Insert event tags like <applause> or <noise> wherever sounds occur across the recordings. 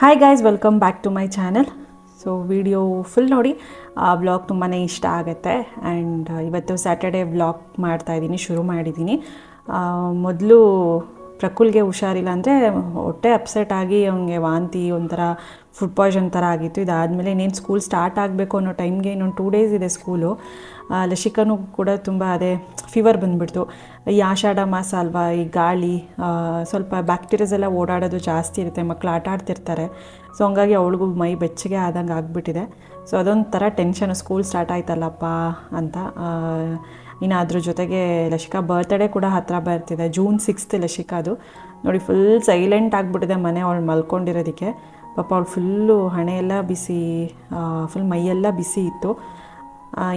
Hi guys welcome back to my channel so video full ನೋಡಿ. ಆ vlog ತುಂಬಾ ಇಷ್ಟ ಆಗುತ್ತೆ. ಆ್ಯಂಡ್ ಇವತ್ತು ಸ್ಯಾಟರ್ಡೇ ವ್ಲಾಗ್ ಮಾಡ್ತಾಯಿದ್ದೀನಿ ಶುರು ಮಾಡಿದ್ದೀನಿ. ಮೊದಲು ಪ್ರಕುಲ್ಗೆ ಹುಷಾರಿಲ್ಲ ಅಂದರೆ ಹೊಟ್ಟೆ ಅಪ್ಸೆಟ್ ಆಗಿ ಅವನಿಗೆ ವಾಂತಿ ಒಂಥರ ಫುಡ್ ಪಾಯ್ಸನ್ ಥರ ಆಗಿತ್ತು. ಇದಾದಮೇಲೆ ಇನ್ನೇನು ಸ್ಕೂಲ್ ಸ್ಟಾರ್ಟ್ ಆಗಬೇಕು ಅನ್ನೋ ಟೈಮ್ಗೆ ಇನ್ನೊಂದು ಟೂ ಡೇಸ್ ಇದೆ ಸ್ಕೂಲು ಲಶಿಕನೂ ಕೂಡ ತುಂಬ ಅದೇ ಫೀವರ್ ಬಂದುಬಿಡ್ತು. ಈ ಆಷಾಢ ಮಾಸ ಅಲ್ವಾ, ಈ ಗಾಳಿ ಸ್ವಲ್ಪ ಬ್ಯಾಕ್ಟೀರಿಯಾಸ್ ಎಲ್ಲ ಓಡಾಡೋದು ಜಾಸ್ತಿ ಇರುತ್ತೆ ಮಕ್ಕಳು ಆಟ ಆಡ್ತಿರ್ತಾರೆ. ಸೊ ಹಂಗಾಗಿ ಅವಳಿಗೂ ಮೈ ಬೆಚ್ಚಗೆ ಆದಂಗೆ ಆಗಿಬಿಟ್ಟಿದೆ. ಸೊ ಅದೊಂಥರ ಟೆನ್ಷನು ಸ್ಕೂಲ್ ಸ್ಟಾರ್ಟ್ ಆಯ್ತಲ್ಲಪ್ಪ ಅಂತ ಇನ್ನು ಅದ್ರ ಜೊತೆಗೆ ಲಶಿಕಾ ಬರ್ತ್ಡೇ ಕೂಡ ಹತ್ತಿರ ಬರ್ತಿದೆ ಜೂನ್ ಸಿಕ್ಸ್ತ್ ಲಶಿಕಾದು ನೋಡಿ ಫುಲ್ ಸೈಲೆಂಟ್ ಆಗಿಬಿಟ್ಟಿದೆ ಮನೆ, ಅವಳು ಮಲ್ಕೊಂಡಿರೋದಕ್ಕೆ. ಪಾಪ ಅವಳು ಫುಲ್ಲು ಹಣೆಯೆಲ್ಲ ಬಿಸಿ ಫುಲ್ ಮೈಯೆಲ್ಲ ಬಿಸಿ ಇತ್ತು.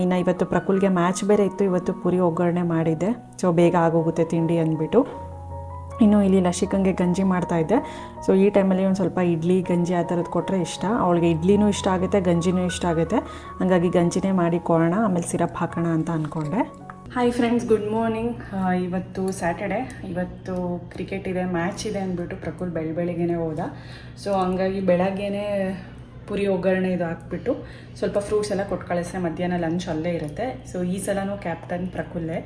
ಇನ್ನು ಇವತ್ತು ಪ್ರಕುಲ್ಗೆ ಮ್ಯಾಚ್ ಬೇರೆ ಇತ್ತು, ಇವತ್ತು ಪುರಿ ಒಗ್ಗರಣೆ ಮಾಡಿದ್ದೆ ಸೊ ಬೇಗ ಆಗೋಗುತ್ತೆ ತಿಂಡಿ ಅಂದ್ಬಿಟ್ಟು. ಇನ್ನು ಇಲ್ಲಿ ಲಶಿಕಂಗೆ ಗಂಜಿ ಮಾಡ್ತಾ ಇದ್ದೆ. ಸೊ ಈ ಟೈಮಲ್ಲಿ ಒಂದು ಸ್ವಲ್ಪ ಇಡ್ಲಿ, ಗಂಜಿ ಆ ಥರದ್ದು ಕೊಟ್ಟರೆ ಇಷ್ಟ. ಅವಳಿಗೆ ಇಡ್ಲಿನೂ ಇಷ್ಟ ಆಗುತ್ತೆ, ಗಂಜಿನೂ ಇಷ್ಟ ಆಗುತ್ತೆ. ಹಾಗಾಗಿ ಗಂಜಿನೇ ಮಾಡಿ ಕೊಡೋಣ, ಆಮೇಲೆ ಸಿರಪ್ ಹಾಕೋಣ ಅಂತ ಅಂದ್ಕೊಂಡೆ ಹಾಯ್ ಫ್ರೆಂಡ್ಸ್ ಗುಡ್ ಮಾರ್ನಿಂಗ್ ಇವತ್ತು ಸ್ಯಾಟರ್ಡೆ ಇವತ್ತು ಕ್ರಿಕೆಟ್ ಇದೆ ಮ್ಯಾಚ್ ಇದೆ ಅಂದ್ಬಿಟ್ಟು ಪ್ರಕುಲ್ ಬೆಳ ಬೆಳಿಗ್ಗೆನೇ ಹೋದ. ಸೊ ಹಂಗಾಗಿ ಬೆಳಗ್ಗೆನೇ ಪುರಿ ಒಗ್ಗರಣೆ ಇದು ಹಾಕ್ಬಿಟ್ಟು ಸ್ವಲ್ಪ ಫ್ರೂಟ್ಸ್ ಎಲ್ಲ ಕೊಟ್ಟು ಕಳಿಸ್ರೆ ಮಧ್ಯಾಹ್ನ ಲಂಚ್ ಅಲ್ಲೇ ಇರುತ್ತೆ. ಸೊ ಈ ಸಲನೂ ಕ್ಯಾಪ್ಟನ್ ಪ್ರಕುಲ್ಲೇ.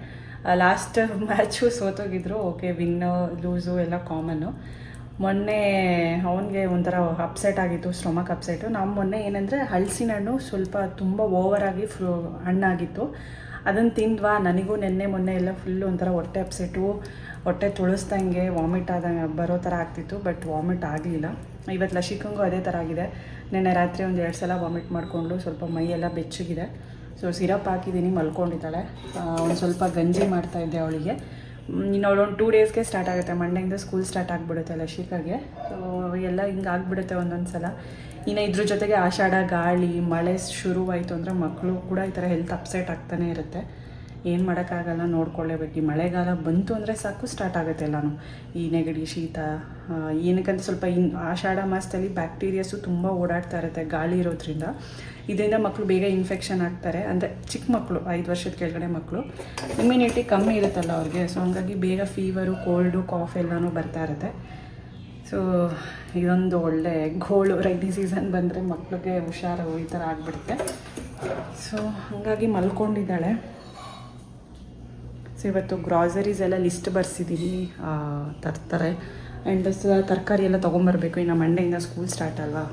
ಲಾಸ್ಟ್ ಮ್ಯಾಚು ಸೋತೋಗಿದ್ರು. ಓಕೆ ವಿನ್ನು ಲೂಸು ಎಲ್ಲ ಕಾಮನ್ನು ಮೊನ್ನೆ ಅವನಿಗೆ ಒಂಥರ ಅಪ್ಸೆಟ್ ಆಗಿತ್ತು ಸ್ಟೊಮಕ್ ಅಪ್ಸೆಟು ನಾವು ಮೊನ್ನೆ ಏನಂದರೆ ಹಲಸಿನ ಹಣ್ಣು ಸ್ವಲ್ಪ ತುಂಬ ಓವರಾಗಿ ಫ್ರೂ ಹಣ್ಣಾಗಿತ್ತು. ಅದನ್ನು ತಿಂದ್ವಾ, ನನಗೂ ನೆನ್ನೆ ಮೊನ್ನೆ ಎಲ್ಲ ಫುಲ್ಲು ಒಂಥರ ಹೊಟ್ಟೆ ಅಪ್ಸೆಟು, ಹೊಟ್ಟೆ ತುಳಿಸ್ದಂಗೆ ವಾಮಿಟ್ ಆದಂಗೆ ಬರೋ ಥರ ಆಗ್ತಿತ್ತು ಬಟ್ ವಾಮಿಟ್ ಆಗಲಿಲ್ಲ. ಇವತ್ತು ಲಸಿಕಂಗೂ ಅದೇ ಥರ ಆಗಿದೆ. ನಿನ್ನೆ ರಾತ್ರಿ ಒಂದು ಎರಡು ಸಲ ವಾಮಿಟ್ ಮಾಡಿಕೊಂಡು ಸ್ವಲ್ಪ ಮೈಯೆಲ್ಲ ಬೆಚ್ಚಗಿದೆ. ಸೊ ಸಿರಪ್ ಹಾಕಿದ್ದೀನಿ ಮಲ್ಕೊಂಡಿದ್ದಾಳೆ. ಒಂದು ಸ್ವಲ್ಪ ಗಂಜಿ ಮಾಡ್ತಾಯಿದ್ದೆ ಅವಳಿಗೆ. ಇನ್ನು ಅವಳು ಒಂದು ಟೂ ಡೇಸ್ಗೆ ಸ್ಟಾರ್ಟ್ ಆಗುತ್ತೆ. ಮಂಡೆಯಿಂದ ಸ್ಕೂಲ್ ಸ್ಟಾರ್ಟ್ ಆಗಿಬಿಡುತ್ತೆ ಲಶಿಕಾಗೆ ಸೊ ಎಲ್ಲ ಹಿಂಗೆ ಆಗಿಬಿಡುತ್ತೆ ಒಂದೊಂದು ಸಲ ಇನ್ನು ಇದ್ರ ಜೊತೆಗೆ ಆಷಾಢ, ಗಾಳಿ, ಮಳೆ ಶುರುವಾಯಿತು ಅಂದರೆ ಮಕ್ಕಳು ಕೂಡ ಈ ಥರ ಹೆಲ್ತ್ ಅಪ್ಸೆಟ್ ಆಗ್ತಾನೆ ಇರುತ್ತೆ. ಏನು ಮಾಡೋಕ್ಕಾಗಲ್ಲ ನೋಡ್ಕೊಳ್ಳೇಬೇಕು ಈ ಮಳೆಗಾಲ ಬಂತು ಅಂದರೆ ಸಾಕು ಸ್ಟಾರ್ಟ್ ಆಗುತ್ತೆ ಎಲ್ಲನೂ. ಈ ನೆಗಡಿ, ಶೀತ ಏನಕ್ಕಂತ ಸ್ವಲ್ಪ ಇನ್ ಆಷಾಢ ಮಾಸದಲ್ಲಿ ಬ್ಯಾಕ್ಟೀರಿಯಾಸು ತುಂಬ ಓಡಾಡ್ತಾ ಇರುತ್ತೆ ಗಾಳಿ ಇರೋದ್ರಿಂದ. ಇದರಿಂದ ಮಕ್ಕಳು ಬೇಗ ಇನ್ಫೆಕ್ಷನ್ ಆಗ್ತಾರೆ. ಅಂದರೆ ಚಿಕ್ಕ ಮಕ್ಕಳು ಐದು ವರ್ಷದ ಕೆಳಗಡೆ ಮಕ್ಕಳು ಇಮ್ಯುನಿಟಿ ಕಮ್ಮಿ ಇರುತ್ತಲ್ಲ ಅವ್ರಿಗೆ. ಸೊ ಹಂಗಾಗಿ ಬೇಗ ಫೀವರು ಕೋಲ್ಡು ಕಾಫ್ ಎಲ್ಲನೂ ಬರ್ತಾ ಇರುತ್ತೆ. ಸೊ ಇದೊಂದು ಒಳ್ಳೆ ಗೋಳು. ರೈನಿ ಸೀಸನ್ ಬಂದರೆ ಮಕ್ಕಳಿಗೆ ಹುಷಾರು ಈ ಥರ ಆಗಿಬಿಡುತ್ತೆ. ಸೊ ಹಾಗಾಗಿ ಮಲ್ಕೊಂಡಿದ್ದಾಳೆ. ಸೊ ಇವತ್ತು ಗ್ರಾಸರೀಸ್ ಎಲ್ಲ ಲಿಸ್ಟ್ ಬರ್ಸಿದ್ದೀನಿ ತರ್ತಾರೆ. ಆ್ಯಂಡ್ ತರಕಾರಿ ಎಲ್ಲ ತೊಗೊಂಬರ್ಬೇಕು. ಇನ್ನು ಮಂಡೆಯಿಂದ ಸ್ಕೂಲ್ ಸ್ಟಾರ್ಟ್ ಅಲ್ವಾ?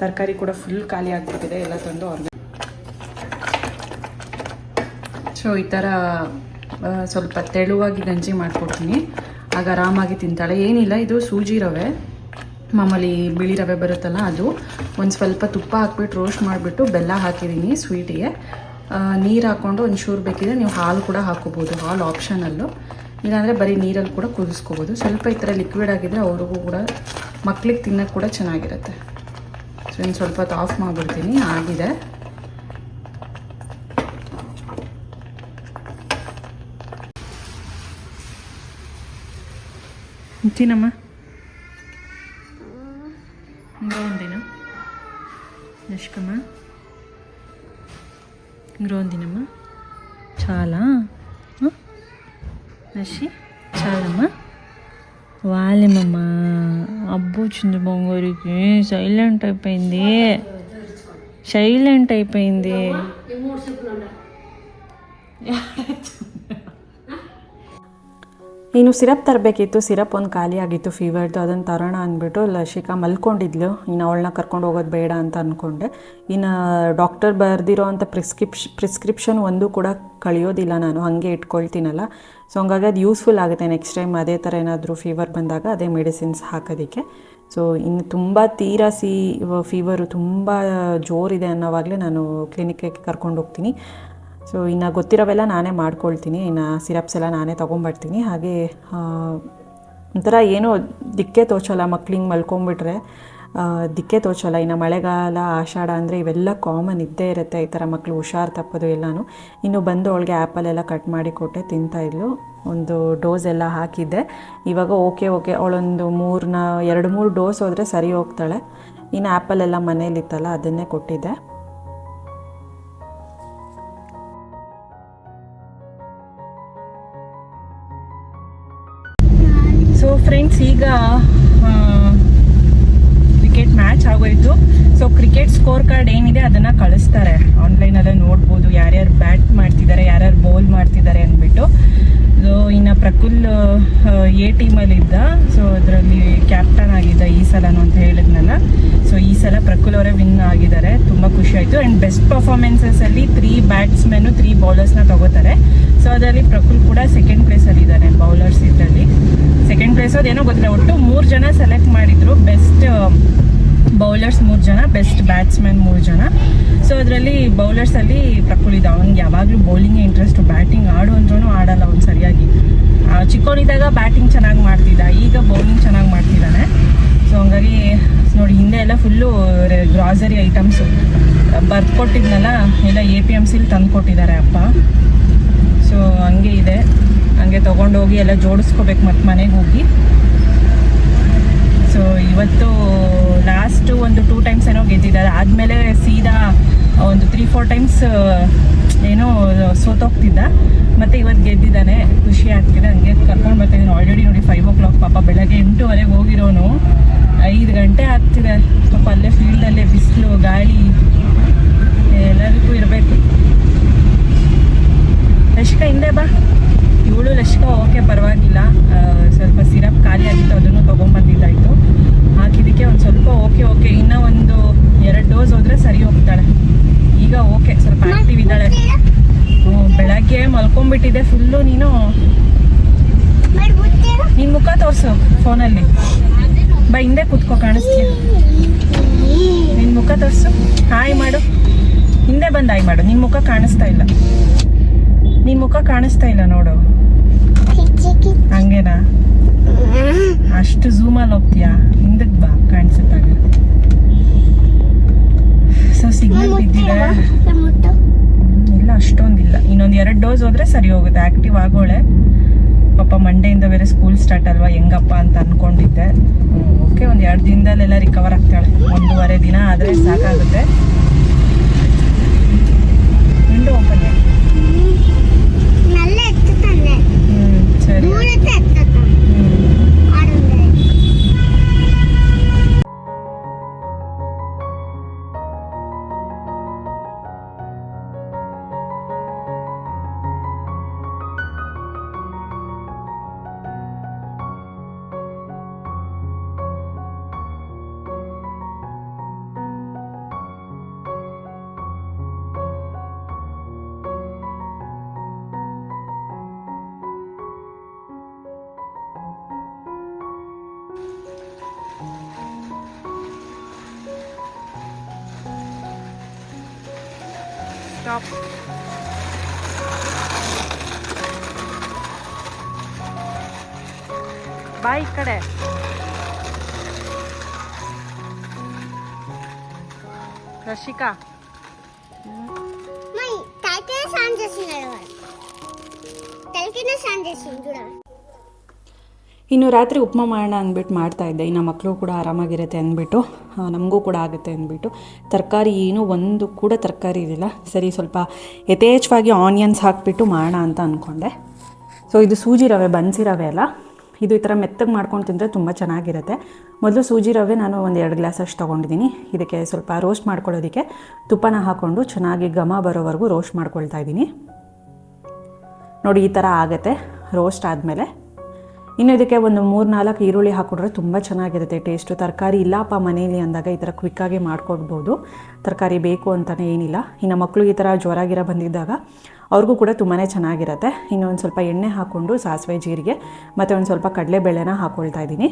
ತರಕಾರಿ ಕೂಡ ಫುಲ್ ಖಾಲಿ ಆಗಿಬಿಟ್ಟಿದೆ. ಎಲ್ಲ ತಂದು ಅವ್ರಿಗೆ ಸೊ ಈ ಥರ ಸ್ವಲ್ಪ ತೆಳುವಾಗಿ ಗಂಜಿ ಮಾಡಿಕೊಡ್ತೀನಿ. ಆಗ ಆರಾಮಾಗಿ ತಿಂತಾಳೆ. ಏನಿಲ್ಲ, ಇದು ಸೂಜಿ ರವೆ. ಮಾಮೂಲಿ ಬಿಳಿ ರವೆ ಬರುತ್ತಲ್ಲ ಅದು. ಒಂದು ಸ್ವಲ್ಪ ತುಪ್ಪ ಹಾಕ್ಬಿಟ್ಟು ರೋಸ್ಟ್ ಮಾಡಿಬಿಟ್ಟು ಬೆಲ್ಲ ಹಾಕಿದ್ದೀನಿ ಸ್ವೀಟಿಗೆ ನೀರು ಹಾಕ್ಕೊಂಡು ಒಂಚೂರು ಬೇಕಿದ್ರೆ ನೀವು ಹಾಲು ಕೂಡ ಹಾಕೋಬೋದು, ಹಾಲು ಆಪ್ಷನಲ್ಲು ಇಲ್ಲಾಂದರೆ ಬರೀ ನೀರಲ್ಲಿ ಕೂಡ ಕುದಿಸ್ಕೋಬೋದು. ಸ್ವಲ್ಪ ಈ ಥರ ಲಿಕ್ವಿಡ್ ಆಗಿದ್ರೆ ಅವ್ರಿಗೂ ಕೂಡ ಮಕ್ಕಳಿಗೆ ತಿನ್ನೋಕ್ಕೆ ಕೂಡ ಚೆನ್ನಾಗಿರುತ್ತೆ. ಸೊ ಇನ್ನು ಸ್ವಲ್ಪ ಹೊತ್ತು ಆಫ್ ಮಾಡಿಬಿಡ್ತೀನಿ. ಆಗಿದೆ. ತಿನ್ನಮ್ಮ. ఇంకోని తినమ్మా చాలా ఆ? నషి చాలమ్మా వాలేమమ్మా అబ్బో చిన్న బొంగూరికి సైలెంట్ అయిపోయింది సైలెంట్ అయిపోయింది ಇನ್ನು ಸಿರಪ್ ತರಬೇಕಿತ್ತು, ಸಿರಪ್ ಒಂದು ಖಾಲಿ ಆಗಿತ್ತು ಫೀವರ್ದು ಅದನ್ನು ತರೋಣ ಅಂದ್ಬಿಟ್ಟು ಲಶಿಕಾ ಮಲ್ಕೊಂಡಿದ್ಲು. ಇನ್ನು ಅವಳನ್ನ ಕರ್ಕೊಂಡು ಹೋಗೋದು ಬೇಡ ಅಂತ ಅಂದ್ಕೊಂಡೆ ಇನ್ನು ಡಾಕ್ಟರ್ ಬರೆದಿರೋ ಅಂಥ ಪ್ರಿಸ್ಕ್ರಿಪ್ಷ್ ಪ್ರಿಸ್ಕ್ರಿಪ್ಷನ್ ಒಂದು ಕೂಡ ಕಳಿಯೋದಿಲ್ಲ ನಾನು. ಹಾಗೆ ಇಟ್ಕೊಳ್ತೀನಲ್ಲ. ಸೊ ಹಂಗಾಗಿ ಅದು ಯೂಸ್ಫುಲ್ ಆಗುತ್ತೆ. ನೆಕ್ಸ್ಟ್ ಟೈಮ್ ಅದೇ ಥರ ಏನಾದರೂ ಫೀವರ್ ಬಂದಾಗ ಅದೇ ಮೆಡಿಸಿನ್ಸ್ ಹಾಕೋದಕ್ಕೆ. ಸೊ ಇನ್ನು ತುಂಬ ತೀರಾ ಸಿ ಫೀವರು ತುಂಬ ಜೋರಿದೆ ಅನ್ನೋವಾಗಲೇ ನಾನು ಕ್ಲಿನಿಕ್ಗೆ ಕರ್ಕೊಂಡು ಹೋಗ್ತೀನಿ. ಸೊ ಇನ್ನು ಗೊತ್ತಿರೋವೆಲ್ಲ ನಾನೇ ಮಾಡ್ಕೊಳ್ತೀನಿ. ಇನ್ನು ಸಿರಪ್ಸ್ ಎಲ್ಲ ನಾನೇ ತೊಗೊಂಬರ್ತೀನಿ ಹಾಗೆ ಒಂಥರ ಏನೋ ದಿಕ್ಕೆ ತೋಚಲ್ಲ ಮಕ್ಳಿಗೆ ಮಲ್ಕೊಂಬಿಟ್ರೆ. ದಿಕ್ಕೆ ತೋಚಲ್ಲ. ಇನ್ನು ಮಳೆಗಾಲ, ಆಷಾಢ ಅಂದರೆ ಇವೆಲ್ಲ ಕಾಮನ್ ಇದ್ದೇ ಇರುತ್ತೆ. ಈ ಥರ ಮಕ್ಕಳು ಹುಷಾರು ತಪ್ಪೋದು ಎಲ್ಲಾನು ಇನ್ನು ಬಂದು ಅವಳಿಗೆ ಆ್ಯಪಲೆಲ್ಲ ಕಟ್ ಮಾಡಿ ಕೊಟ್ಟೆ ತಿಂತಾಯಿದ್ಲು ಒಂದು ಡೋಸ್ ಎಲ್ಲ ಹಾಕಿದ್ದೆ. ಇವಾಗ ಓಕೆ ಓಕೆ ಅವಳೊಂದು ಮೂರನ್ನ ಎರಡು ಮೂರು ಡೋಸ್ ಹೋದರೆ ಸರಿ ಹೋಗ್ತಾಳೆ. ಇನ್ನು ಆ್ಯಪಲೆಲ್ಲ ಮನೇಲಿತ್ತಲ್ಲ, ಅದನ್ನೇ ಕೊಟ್ಟಿದ್ದೆ. ಈಗ ಕ್ರಿಕೆಟ್ ಮ್ಯಾಚ್ ಆಗೋಯ್ತು. ಸೊ ಕ್ರಿಕೆಟ್ ಸ್ಕೋರ್ ಕಾರ್ಡ್ ಏನಿದೆ ಅದನ್ನ ಕಳಿಸ್ತಾರೆ. ಆನ್ಲೈನ್ ಆನ್ಲೈನಲ್ಲೇ ನೋಡ್ಬೋದು ಯಾರ್ಯಾರು ಬ್ಯಾಟ್ ಮಾಡ್ತಿದ್ದಾರೆ ಯಾರ್ಯಾರು ಬೌಲ್ ಮಾಡ್ತಿದ್ದಾರೆ ಅಂದ್ಬಿಟ್ಟು ಸೊ ಇನ್ನು ಪ್ರಕುಲ್ ಎ ಟೀಮಲ್ಲಿದ್ದ ಸೊ ಅದರಲ್ಲಿ ಕ್ಯಾಪ್ಟನ್ ಆಗಿದ್ದ ಈ ಸಲನು ಅಂತ ಹೇಳಿದ್ನಲ್ಲ. ಸೊ ಈ ಸಲ ಪ್ರಕುಲ್ ಅವರೇ ವಿನ್ ಆಗಿದ್ದಾರೆ. ತುಂಬ ಖುಷಿ ಆಯಿತು. ಆ್ಯಂಡ್ ಬೆಸ್ಟ್ ಪರ್ಫಾರ್ಮೆನ್ಸಸಲ್ಲಿ ತ್ರೀ ಬ್ಯಾಟ್ಸ್ಮೆನ್ನು ತ್ರೀ ಬೌಲರ್ಸ್ನ ತಗೋತಾರೆ. ಸೊ ಅದರಲ್ಲಿ ಪ್ರಕುಲ್ ಕೂಡ ಸೆಕೆಂಡ್ ಪ್ಲೇಸಲ್ಲಿ ಇದ್ದಾರೆ ಬೌಲರ್ಸ್ ಇದರಲ್ಲಿ ಸೆಕೆಂಡ್ ಪ್ಲೇಸ್ ಅದೇನೋ ಗೊತ್ತಿಲ್ಲ, ಒಟ್ಟು ಮೂರು ಜನ ಸೆಲೆಕ್ಟ್ ಮಾಡಿದ್ರು. ಬೆಸ್ಟ್ ಬೌಲರ್ಸ್ ಮೂರು ಜನ ಬೆಸ್ಟ್ ಬ್ಯಾಟ್ಸ್ಮನ್ ಮೂರು ಜನ. ಸೊ ಅದರಲ್ಲಿ ಬೌಲರ್ಸಲ್ಲಿ ಪ್ರಕುಲ್ ಇದ್ದ. ಅವ್ನಿಗೆ ಯಾವಾಗಲೂ ಬೌಲಿಂಗ್ ಇಂಟ್ರೆಸ್ಟು ಬ್ಯಾಟಿಂಗ್ ಆಡು ಅಂದ್ರೂ ಆಡಲ್ಲ ಅವ್ನು ಸರಿಯಾಗಿ. ಚಿಕ್ಕವನಿದ್ದಾಗ ಬ್ಯಾಟಿಂಗ್ ಚೆನ್ನಾಗಿ ಮಾಡ್ತಿದ್ದ. ಈಗ ಬೌಲಿಂಗ್ ಚೆನ್ನಾಗಿ ಮಾಡ್ತಿದ್ದಾನೆ. ಸೊ ಹಂಗಾಗಿ ನೋಡಿ, ಹಿಂದೆ ಎಲ್ಲ ಫುಲ್ಲು ಗ್ರಾಸರಿ ಐಟಮ್ಸು ಬರ್ಕೊಟ್ಟಿದ್ನಲ್ಲ ಎಲ್ಲ ಎ ಪಿ ಎಂ ಸಿಲಿ ತಂದು ಕೊಟ್ಟಿದ್ದಾರೆ ಅಪ್ಪ. ಸೊ ಹಂಗೆ ಇದೆ. ಹಂಗೆ ತೊಗೊಂಡೋಗಿ ಎಲ್ಲ ಜೋಡಿಸ್ಕೋಬೇಕು ಮತ್ತು ಮನೆಗೆ ಹೋಗಿ. ಸೊ ಇವತ್ತು ಲಾಸ್ಟು ಒಂದು ಟೂ ಟೈಮ್ಸ್ ಏನೋ ಗೆದ್ದಿದ್ದಾರೆ. ಆದಮೇಲೆ ಸೀದಾ ಒಂದು ತ್ರೀ ಫೋರ್ ಟೈಮ್ಸ್ ಏನೋ ಸೋತೋಗ್ತಿದ್ದ. ಮತ್ತು ಇವತ್ತು ಗೆದ್ದಿದ್ದಾನೆ. ಖುಷಿ ಆಗ್ತಿದೆ. ಹಂಗೆ ಕರ್ಕೊಂಡು ಬರ್ತಿದ್ದೀನಿ ಆಲ್ರೆಡಿ ನೋಡಿ ಫೈವ್ ಓ ಕ್ಲಾಕ್ ಪಾಪ ಬೆಳಗ್ಗೆ ಎಂಟೂವರೆಗೆ ಹೋಗಿರೋನು. ಐದು ಗಂಟೆ ಆಗ್ತಿದೆ. ಪಾಪ ಅಲ್ಲೇ ಫೀಲ್ಡಲ್ಲೇ ಬಿಸಿಲು, ಗಾಳಿ ಎಲ್ಲದಕ್ಕೂ ಇರಬೇಕು. ಲಶ್ಕ, ಹಿಂದೆ ಬಾ. ಇವಳು ಲಶ್ಕ, ಓಕೆ, ಪರವಾಗಿಲ್ಲ. ಸ್ವಲ್ಪ ಸಿರಪ್ ಖಾಲಿ ಆಗಿತ್ತು. ಅದನ್ನು ತೊಗೊಂಬಂದಿದ್ದಾಯಿತು. ಹಾಕಿದ್ದಕ್ಕೆ ಒಂದು ಸ್ವಲ್ಪ ಓಕೆ ಓಕೆ. ಇನ್ನೂ ಒಂದು ಎರಡು ಡೋಸ್ ಹೋದರೆ ಸರಿ ಹೋಗ್ತಾಳೆ. ಈಗ ಓಕೆ ಸ್ವಲ್ಪ ಆಕ್ಟಿವ್ ಇದ್ದಾಳೆ. ಹ್ಞೂ ಬೆಳಗ್ಗೆ ಮಲ್ಕೊಂಡ್ಬಿಟ್ಟಿದೆ ಫುಲ್ಲು ನೀನು. ನಿನ್ನ ಮುಖ ತೋರಿಸು ಫೋನಲ್ಲಿ. ಬಾ ಹಿಂದೆ ಕೂತ್ಕೋ ಕಾಣಿಸ್ತೀಯ? ನಿನ್ನ ಮುಖ ತೋರಿಸು. ಹಾಯ್ ಮಾಡು. ಹಿಂದೆ ಬಂದು ಹಾಯ್ ಮಾಡು. ನಿನ್ನ ಮುಖ ಕಾಣಿಸ್ತಾ ಇಲ್ಲ. ನಿನ್ನ ಮುಖ ಕಾಣಿಸ್ತಾ ಇಲ್ಲ ನೋಡು. ಹಂಗೇನಾ? ಅಷ್ಟು ಝೂಮಲ್ಲಿ ಹೋಗ್ತೀಯಾ? ಹಿಂದಕ್ಕೆ ಬಾ ಕಾಣಿಸುತ್ತಾಗ ಸೊ ಇದೆ ಇಲ್ಲ ಅಷ್ಟೊಂದಿಲ್ಲ. ಇನ್ನೊಂದು ಎರಡು ಡೋಸ್ ಹೋದ್ರೆ ಸರಿ ಹೋಗುತ್ತೆ. ಆಕ್ಟಿವ್ ಆಗೋಳೆ. ಪಾಪ ಮಂಡೆಯಿಂದ ಬೇರೆ ಸ್ಕೂಲ್ ಸ್ಟಾರ್ಟ್ ಅಲ್ವಾ? ಹೆಂಗಪ್ಪ ಅಂತ ಅನ್ಕೊಂಡಿದ್ದೆ. ಓಕೆ ಒಂದು ಎರಡು ದಿನದಲ್ಲೆಲ್ಲ ರಿಕವರ್ ಆಗ್ತಾಳೆ. ಒಂದೂವರೆ ದಿನ ಆದರೆ ಸಾಕಾಗುತ್ತೆ. ವಿಂಡೋ ಓಪನ್ ಹ್ಞೂ ಸರಿ. バイカレーラシカまい、大抵30 신을 달기는 30신ル ಇನ್ನು ರಾತ್ರಿ ಉಪ್ಮಾ ಮಾಡೋಣ ಅಂದ್ಬಿಟ್ಟು ಮಾಡ್ತಾ ಇದ್ದೆ. ಇನ್ನು ಮಕ್ಕಳು ಕೂಡ ಆರಾಮಾಗಿರುತ್ತೆ ಅಂದ್ಬಿಟ್ಟು ನಮಗೂ ಕೂಡ ಆಗುತ್ತೆ ಅಂದ್ಬಿಟ್ಟು. ತರಕಾರಿ ಏನು ಒಂದು ಕೂಡ ತರಕಾರಿ ಇರಲಿಲ್ಲ. ಸರಿ, ಸ್ವಲ್ಪ ಯಥೇಚ್ಛವಾಗಿ ಆನಿಯನ್ಸ್ ಹಾಕಿಬಿಟ್ಟು ಮಾಡೋಣ ಅಂತ ಅಂದ್ಕೊಂಡೆ ಸೊ ಇದು ಸೂಜಿ ರವೆ, ಬನ್ಸಿ ರವೆ ಅಲ್ಲ? ಇದು ಈ ಥರ ಮೆತ್ತಗೆ ಮಾಡ್ಕೊಂಡು ತಿಂದರೆ ತುಂಬ ಚೆನ್ನಾಗಿರುತ್ತೆ. ಮೊದಲು ಸೂಜಿ ರವೆ ನಾನು ಒಂದು ಎರಡು ಗ್ಲಾಸ್ ಅಷ್ಟು ತೊಗೊಂಡಿದ್ದೀನಿ. ಇದಕ್ಕೆ ಸ್ವಲ್ಪ ರೋಸ್ಟ್ ಮಾಡ್ಕೊಳ್ಳೋದಕ್ಕೆ ತುಪ್ಪನ ಹಾಕ್ಕೊಂಡು ಚೆನ್ನಾಗಿ ಘಮ ಬರೋವರೆಗೂ ರೋಸ್ಟ್ ಮಾಡ್ಕೊಳ್ತಾ ಇದ್ದೀನಿ. ನೋಡಿ, ಈ ಥರ ಆಗುತ್ತೆ. ರೋಸ್ಟ್ ಆದಮೇಲೆ ಇನ್ನು ಇದಕ್ಕೆ ಒಂದು ಮೂರು ನಾಲ್ಕು ಈರುಳ್ಳಿ ಹಾಕೊಂಡ್ರೆ ತುಂಬ ಚೆನ್ನಾಗಿರುತ್ತೆ. ಟೇಸ್ಟು ತರಕಾರಿ ಇಲ್ಲಪ್ಪ ಮನೆಯಲ್ಲಿ ಅಂದಾಗ ಈ ಥರ ಕ್ವಿಕ್ಕಾಗಿ ಮಾಡ್ಕೊಡ್ಬೋದು. ತರಕಾರಿ ಬೇಕು ಅಂತಲೇ ಏನಿಲ್ಲ. ಇನ್ನು ಮಕ್ಕಳು ಈ ಥರ ಜ್ವರ ಗಿರ ಬಂದಿದ್ದಾಗ ಅವ್ರಿಗೂ ಕೂಡ ತುಂಬಾ ಚೆನ್ನಾಗಿರುತ್ತೆ. ಇನ್ನು ಒಂದು ಸ್ವಲ್ಪ ಎಣ್ಣೆ ಹಾಕ್ಕೊಂಡು ಸಾಸಿವೆ, ಜೀರಿಗೆ, ಮತ್ತು ಒಂದು ಸ್ವಲ್ಪ ಕಡಲೆಬೇಳೆನ ಹಾಕ್ಕೊಳ್ತಾ ಇದ್ದೀನಿ.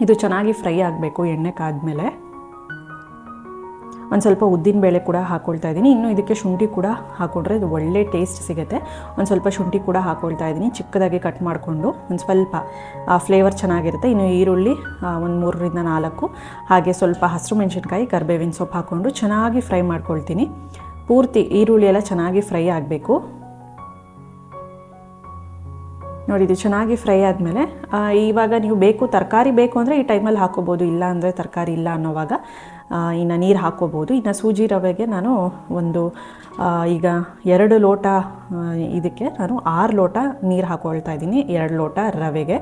ಇದು ಚೆನ್ನಾಗಿ ಫ್ರೈ ಆಗಬೇಕು ಎಣ್ಣೆ ಕಾದ್ಮೇಲೆ. ಒಂದು ಸ್ವಲ್ಪ ಉದ್ದಿನ ಬೇಳೆ ಕೂಡ ಹಾಕ್ಕೊಳ್ತಾ ಇದ್ದೀನಿ ಇನ್ನು ಇದಕ್ಕೆ ಶುಂಠಿ ಕೂಡ ಹಾಕ್ಕೊಂಡ್ರೆ ಇದು ಒಳ್ಳೆ ಟೇಸ್ಟ್ ಸಿಗುತ್ತೆ. ಒಂದು ಸ್ವಲ್ಪ ಶುಂಠಿ ಕೂಡ ಹಾಕ್ಕೊಳ್ತಾ ಇದ್ದೀನಿ ಚಿಕ್ಕದಾಗಿ ಕಟ್ ಮಾಡಿಕೊಂಡು ಒಂದು ಸ್ವಲ್ಪ ಫ್ಲೇವರ್ ಚೆನ್ನಾಗಿರುತ್ತೆ. ಇನ್ನು ಈರುಳ್ಳಿ ಒಂದು ಮೂರರಿಂದ ನಾಲ್ಕು. ಹಾಗೆ ಸ್ವಲ್ಪ ಹಸಿರು ಮೆಣಸಿನ್ಕಾಯಿ, ಕರಿಬೇವಿನ ಸೊಪ್ಪು ಹಾಕ್ಕೊಂಡು ಚೆನ್ನಾಗಿ ಫ್ರೈ ಮಾಡ್ಕೊಳ್ತೀನಿ. ಪೂರ್ತಿ ಈರುಳ್ಳಿ ಎಲ್ಲ ಚೆನ್ನಾಗಿ ಫ್ರೈ ಆಗಬೇಕು. ನೋಡಿ, ಇದು ಚೆನ್ನಾಗಿ ಫ್ರೈ ಆದಮೇಲೆ ಇವಾಗ ನೀವು ಬೇಕು, ತರಕಾರಿ ಬೇಕು ಅಂದರೆ ಈ ಟೈಮಲ್ಲಿ ಹಾಕೋಬೋದು. ಇಲ್ಲ ಅಂದರೆ ತರಕಾರಿ ಇಲ್ಲ ಅನ್ನೋವಾಗ. ಇನ್ನು ನೀರು ಹಾಕ್ಕೋಬೋದು ಇನ್ನು ಸೂಜಿ ರವೆಗೆ ನಾನು ಒಂದು ಈಗ ಎರಡು ಲೋಟ ಇದಕ್ಕೆ ನಾನು ಆರು ಲೋಟ ನೀರು ಹಾಕ್ಕೊಳ್ತಾ ಇದ್ದೀನಿ. ಎರಡು ಲೋಟ ರವೆಗೆ.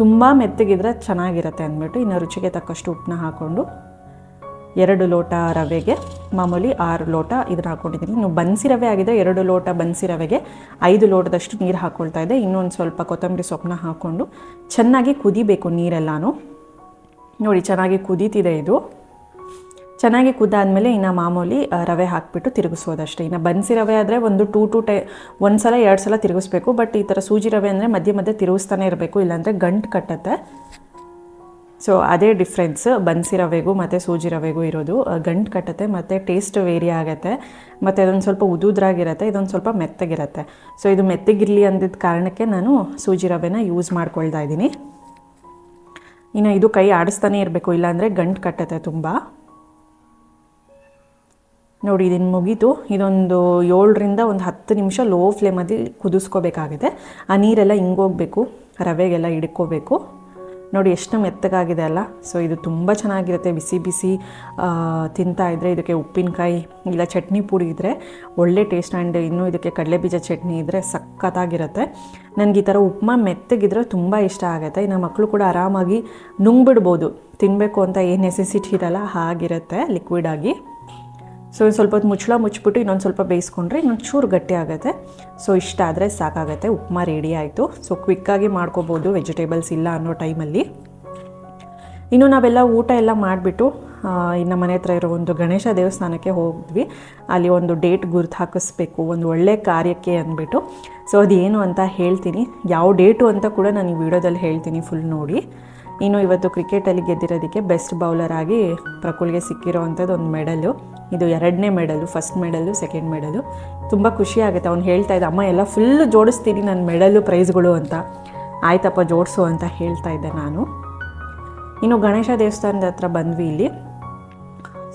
ತುಂಬ ಮೆತ್ತಗಿದ್ರೆ ಚೆನ್ನಾಗಿರುತ್ತೆ ಅಂದ್ಬಿಟ್ಟು ಇನ್ನು ರುಚಿಗೆ ತಕ್ಕಷ್ಟು ಉಪ್ಪನ್ನ ಹಾಕ್ಕೊಂಡು ಎರಡು ಲೋಟ ರವೆಗೆ, ಮಾಮೂಲಿ ಆರು ಲೋಟ ಇದನ್ನ ಹಾಕ್ಕೊಂಡಿದ್ದೀನಿ ಇನ್ನು ಬನ್ಸಿ ರವೆ ಆಗಿದೆ ಎರಡು ಲೋಟ ಬನ್ಸಿ ರವೆಗೆ ಐದು ಲೋಟದಷ್ಟು ನೀರು ಹಾಕ್ಕೊಳ್ತಾ ಇದೆ. ಇನ್ನೊಂದು ಸ್ವಲ್ಪ ಕೊತ್ತಂಬರಿ ಸೊಪ್ಪನ್ನ ಹಾಕ್ಕೊಂಡು ಚೆನ್ನಾಗಿ ಕುದಿಬೇಕು ನೀರೆಲ್ಲಾನು. ನೋಡಿ, ಚೆನ್ನಾಗಿ ಕುದೀತಿದೆ ಇದು. ಚೆನ್ನಾಗಿ ಕುದ್ದಾದಮೇಲೆ ಇನ್ನು ಮಾಮೂಲಿ ರವೆ ಹಾಕಿಬಿಟ್ಟು ತಿರುಗಿಸೋದಷ್ಟೇ. ಇನ್ನು ಬನ್ಸಿ ರವೆ ಆದರೆ ಒಂದು ಟೂ ಟು ಟೈ ಒಂದು ಸಲ ಎರಡು ಸಲ ತಿರುಗಿಸ್ಬೇಕು. ಬಟ್ ಈ ಥರ ಸೂಜಿ ರವೆ ಅಂದರೆ ಮಧ್ಯೆ ಮಧ್ಯೆ ತಿರುಗಿಸ್ತಾನೆ ಇರಬೇಕು. ಇಲ್ಲಾಂದರೆ ಗಂಟು ಕಟ್ಟತ್ತೆ. ಸೊ ಅದೇ ಡಿಫ್ರೆನ್ಸ್ ಬನ್ಸಿ ರವೆಗೂ ಮತ್ತು ಸೂಜಿ ರವೆಗೂ ಇರೋದು. ಗಂಟು ಕಟ್ಟತ್ತೆ, ಮತ್ತು ಟೇಸ್ಟ್ ವೇರಿ ಆಗುತ್ತೆ. ಮತ್ತು ಅದೊಂದು ಸ್ವಲ್ಪ ಉದುದ್ರಾಗಿರತ್ತೆ, ಇದೊಂದು ಸ್ವಲ್ಪ ಮೆತ್ತಗಿರುತ್ತೆ. ಸೊ ಇದು ಮೆತ್ತಗಿರಲಿ ಅಂದಿದ್ದ ಕಾರಣಕ್ಕೆ ನಾನು ಸೂಜಿ ರವೆನ ಯೂಸ್ ಮಾಡ್ಕೊಳ್ತಾ ಇದ್ದೀನಿ. ಇನ್ನು ಇದು ಕೈ ಆಡಿಸ್ತಾನೆ ಇರಬೇಕು, ಇಲ್ಲಾಂದರೆ ಗಂಟು ಕಟ್ಟತ್ತೆ ತುಂಬ. ನೋಡಿ ಇದನ್ನು ಮುಗಿತು. ಇದೊಂದು ಏಳರಿಂದ ಒಂದು ಹತ್ತು ನಿಮಿಷ ಲೋ ಫ್ಲೇಮಲ್ಲಿ ಕುದಿಸ್ಕೋಬೇಕಾಗಿದೆ. ಆ ನೀರೆಲ್ಲ ಹಿಂಗೋಗ್ಬೇಕು ರವೆಗೆಲ್ಲ ಹಿಡ್ಕೋಬೇಕು. ನೋಡಿ, ಎಷ್ಟು ಮೆತ್ತಗಾಗಿದೆ ಅಲ್ಲ. ಸೊ ಇದು ತುಂಬ ಚೆನ್ನಾಗಿರುತ್ತೆ. ಬಿಸಿ ಬಿಸಿ ತಿಂತಾ ಇದ್ದರೆ ಇದಕ್ಕೆ ಉಪ್ಪಿನಕಾಯಿ ಇಲ್ಲ ಚಟ್ನಿ ಪುಡಿ ಇದ್ದರೆ ಒಳ್ಳೆ ಟೇಸ್ಟ್ ಆ್ಯಂಡ್ ಇನ್ನೂ ಇದಕ್ಕೆ ಕಡಲೆಬೀಜ ಚಟ್ನಿ ಇದ್ದರೆ ಸಖತ್ತಾಗಿರುತ್ತೆ. ನನಗೆ ಈ ಥರ ಉಪ್ಮಾ ಮೆತ್ತಗಿದ್ರೆ ತುಂಬ ಇಷ್ಟ ಆಗುತ್ತೆ. ಇನ್ನು ಮಕ್ಕಳು ಕೂಡ ಆರಾಮಾಗಿ ನುಂಗ್ಬಿಡ್ಬೋದು. ತಿನ್ನಬೇಕು ಅಂತ ಏನು ನೆಸೆಸಿಟಿ ಇರಲ್ಲ, ಹಾಗಿರುತ್ತೆ ಲಿಕ್ವಿಡ್ ಆಗಿ. ಸೊ ಇನ್ನು ಸ್ವಲ್ಪ ಮುಚ್ಚಳ ಮುಚ್ಚಿಬಿಟ್ಟು ಇನ್ನೊಂದು ಸ್ವಲ್ಪ ಬೇಯಿಸ್ಕೊಂಡ್ರೆ ಇನ್ನೊಂದು ಚೂರು ಗಟ್ಟಿ ಆಗುತ್ತೆ. ಸೊ ಇಷ್ಟ ಆದರೆ ಸಾಕಾಗುತ್ತೆ. ಉಪ್ಮಾ ರೆಡಿ ಆಯಿತು. ಸೊ ಕ್ವಿಕ್ಕಾಗಿ ಮಾಡ್ಕೋಬೋದು. ವೆಜಿಟೇಬಲ್ಸ್ ಇಲ್ಲ ಅನ್ನೋ ಟೈಮಲ್ಲಿ ಇನ್ನು ನಾವೆಲ್ಲ ಊಟ ಎಲ್ಲ ಮಾಡಿಬಿಟ್ಟು ಇನ್ನು ಮನೆ ಹತ್ರ ಇರೋ ಒಂದು ಗಣೇಶ ದೇವಸ್ಥಾನಕ್ಕೆ ಹೋದ್ವಿ. ಅಲ್ಲಿ ಒಂದು ಡೇಟ್ ಗುರುತು ಹಾಕಿಸ್ಬೇಕು. ಒಂದು ಒಳ್ಳೆ ಕಾರ್ಯಕ್ಕೆ ಅಂದ್ಬಿಟ್ಟು. ಸೊ ಅದೇನು ಅಂತ ಹೇಳ್ತೀನಿ. ಯಾವ ಡೇಟು ಅಂತ ಕೂಡ ನಾನು ಈ ವಿಡಿಯೋದಲ್ಲಿ ಹೇಳ್ತೀನಿ ಫುಲ್ ನೋಡಿ. ಇನ್ನು ಇವತ್ತು ಕ್ರಿಕೆಟಲ್ಲಿ ಗೆದ್ದಿರೋದಕ್ಕೆ ಬೆಸ್ಟ್ ಬೌಲರ್ ಆಗಿ ಪ್ರಕುಲ್ಗೆ ಸಿಕ್ಕಿರೋ ಅಂಥದ್ದು ಒಂದು ಮೆಡಲು ಇದು ಎರಡನೇ medal first medal second medal. ತುಂಬ ಖುಷಿ ಆಗುತ್ತೆ. ಅವ್ನು ಹೇಳ್ತಾ ಇದ್ದ, ಅಮ್ಮ, ಎಲ್ಲ ಫುಲ್ ಜೋಡಿಸ್ತೀನಿ ನನ್ನ ಮೆಡಲು ಪ್ರೈಸ್ಗಳು ಅಂತ. ಆಯ್ತಪ್ಪ, ಜೋಡಿಸು ಅಂತ ಹೇಳ್ತಾ ಇದ್ದೆ ನಾನು. ಇನ್ನು ಗಣೇಶ ದೇವಸ್ಥಾನದ ಹತ್ರ ಬಂದ್ವಿ ಇಲ್ಲಿ.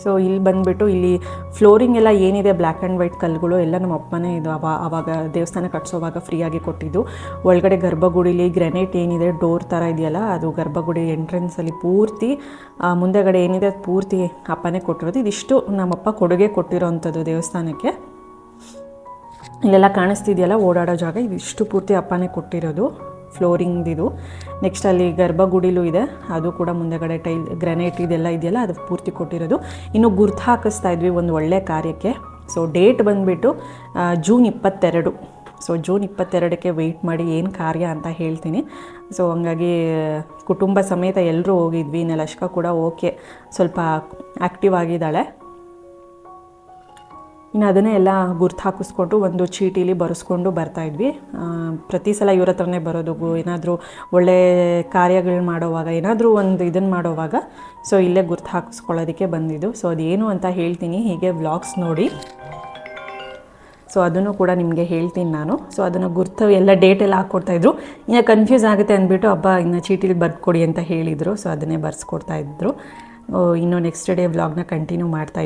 ಸೊ ಇಲ್ಲಿ ಬಂದುಬಿಟ್ಟು ಇಲ್ಲಿ ಫ್ಲೋರಿಂಗ್ ಎಲ್ಲ ಏನಿದೆ? ಬ್ಲ್ಯಾಕ್ ಆ್ಯಂಡ್ ವೈಟ್ ಕಲ್ಲುಗಳು ಎಲ್ಲ ನಮ್ಮ ಅಪ್ಪನೇ ಇದು ಅವ ಆವಾಗ ದೇವಸ್ಥಾನ ಕಟ್ಸೋವಾಗ ಫ್ರೀಯಾಗಿ ಕೊಟ್ಟಿದ್ದು. ಒಳಗಡೆ ಗರ್ಭಗುಡಿಲಿ ಗ್ರೆನೇಟ್ ಏನಿದೆ? ಡೋರ್ ಥರ ಇದೆಯಲ್ಲ, ಅದು ಗರ್ಭಗುಡಿ ಎಂಟ್ರೆನ್ಸಲ್ಲಿ ಪೂರ್ತಿ ಮುಂದೆಗಡೆ ಏನಿದೆ? ಅದು ಪೂರ್ತಿ ಅಪ್ಪನೇ ಕೊಟ್ಟಿರೋದು. ಇದಿಷ್ಟು ನಮ್ಮಪ್ಪ ಕೊಡುಗೆ ಕೊಟ್ಟಿರೋವಂಥದ್ದು ದೇವಸ್ಥಾನಕ್ಕೆ. ಇಲ್ಲೆಲ್ಲ ಕಾಣಿಸ್ತಿದೆಯಲ್ಲ? ಓಡಾಡೋ ಜಾಗ. ಇದಿಷ್ಟು ಪೂರ್ತಿ ಅಪ್ಪನೇ ಕೊಟ್ಟಿರೋದು. ಫ್ಲೋರಿಂಗ್ದಿದು. ನೆಕ್ಸ್ಟ್ ಅಲ್ಲಿ ಗರ್ಭಗುಡಿಲೂ ಇದೆ. ಅದು ಕೂಡ ಮುಂದೆಗಡೆ ಟೈಲ್, ಗ್ರಾನೈಟ್ ಇದೆಲ್ಲ ಇದೆಯಲ್ಲ, ಅದು ಪೂರ್ತಿ ಕೊಟ್ಟಿರೋದು. ಇನ್ನು ಗುರ್ತು ಹಾಕಿಸ್ತಾ ಇದ್ವಿ ಒಂದು ಒಳ್ಳೆ ಕಾರ್ಯಕ್ಕೆ. ಸೊ ಡೇಟ್ ಬಂದುಬಿಟ್ಟು ಜೂನ್ ಇಪ್ಪತ್ತೆರಡು. ಸೊ ಜೂನ್ ಇಪ್ಪತ್ತೆರಡಕ್ಕೆ ವೆಯ್ಟ್ ಮಾಡಿ ಏನು ಕಾರ್ಯ ಅಂತ ಹೇಳ್ತೀನಿ. ಸೊ ಹಂಗಾಗಿ, ಕುಟುಂಬ ಸಮೇತ ಎಲ್ಲರೂ ಹೋಗಿದ್ವಿ. ನೆಲಶ್ಕ ಕೂಡ ಓಕೆ ಸ್ವಲ್ಪ ಆ್ಯಕ್ಟಿವ್ ಆಗಿದ್ದಾಳೆ. ಇನ್ನು ಅದನ್ನೇ ಎಲ್ಲ ಗುರ್ತು ಹಾಕಿಸ್ಕೊಂಡು ಒಂದು ಚೀಟಿಲಿ ಬರೆಸ್ಕೊಂಡು ಬರ್ತಾಯಿದ್ವಿ ಪ್ರತಿ ಸಲ ಇವ್ರ ಹತ್ರನೇ ಬರೋದು ಏನಾದರೂ ಒಳ್ಳೆ ಕಾರ್ಯಗಳನ್ನ ಮಾಡೋವಾಗ, ಏನಾದರೂ ಒಂದು ಇದನ್ನು ಮಾಡೋವಾಗ, ಸೊ ಇಲ್ಲೇ ಗುರ್ತು ಹಾಕಿಸ್ಕೊಳ್ಳೋದಕ್ಕೆ ಬಂದಿದ್ದು. ಸೊ ಅದೇನು ಅಂತ ಹೇಳ್ತೀನಿ, ಹೀಗೆ ವ್ಲಾಗ್ಸ್ ನೋಡಿ. ಸೊ ಅದನ್ನು ಕೂಡ ನಿಮಗೆ ಹೇಳ್ತೀನಿ ನಾನು. ಸೊ ಅದನ್ನು ಗುರ್ತು ಎಲ್ಲ ಡೇಟ್ ಎಲ್ಲ ಹಾಕ್ಕೊಡ್ತಾಯಿದ್ರು ಇನ್ನು ಕನ್ಫ್ಯೂಸ್ ಆಗುತ್ತೆ ಅಂದ್ಬಿಟ್ಟು ಹಬ್ಬ ಇನ್ನು ಚೀಟಿಲಿ ಬರ್ಕೊಡಿ ಅಂತ ಹೇಳಿದರು. ಸೊ ಅದನ್ನೇ ಬರ್ಸ್ಕೊಡ್ತಾಯಿದ್ರು ಇನ್ನು ನೆಕ್ಸ್ಟ್ ಡೇ ವ್ಲಾಗ್ನ ಕಂಟಿನ್ಯೂ ಮಾಡ್ತಾ